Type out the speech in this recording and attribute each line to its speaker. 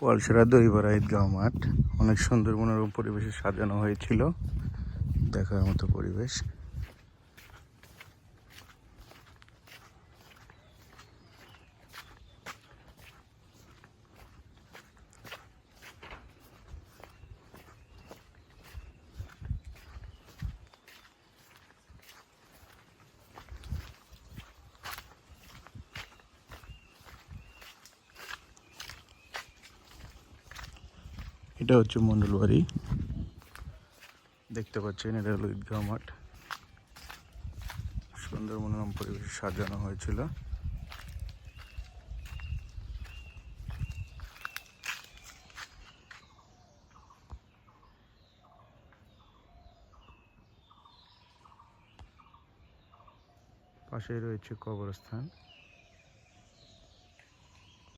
Speaker 1: পলসরা দইবরা ঈদগাঁও মাঠ। অনেক সুন্দর মনোরম পরিবেশে সাজানো হয়েছিল। দেখার মতো পরিবেশ। এটা হচ্ছে মন্ডল বাড়ি দেখতে পাচ্ছেন, এটা হলো ঈদগাঁও মাঠ। সুন্দর মনোরম পরিবেশে সাজানো হয়েছিল। পাশেই রয়েছে কবরস্থান।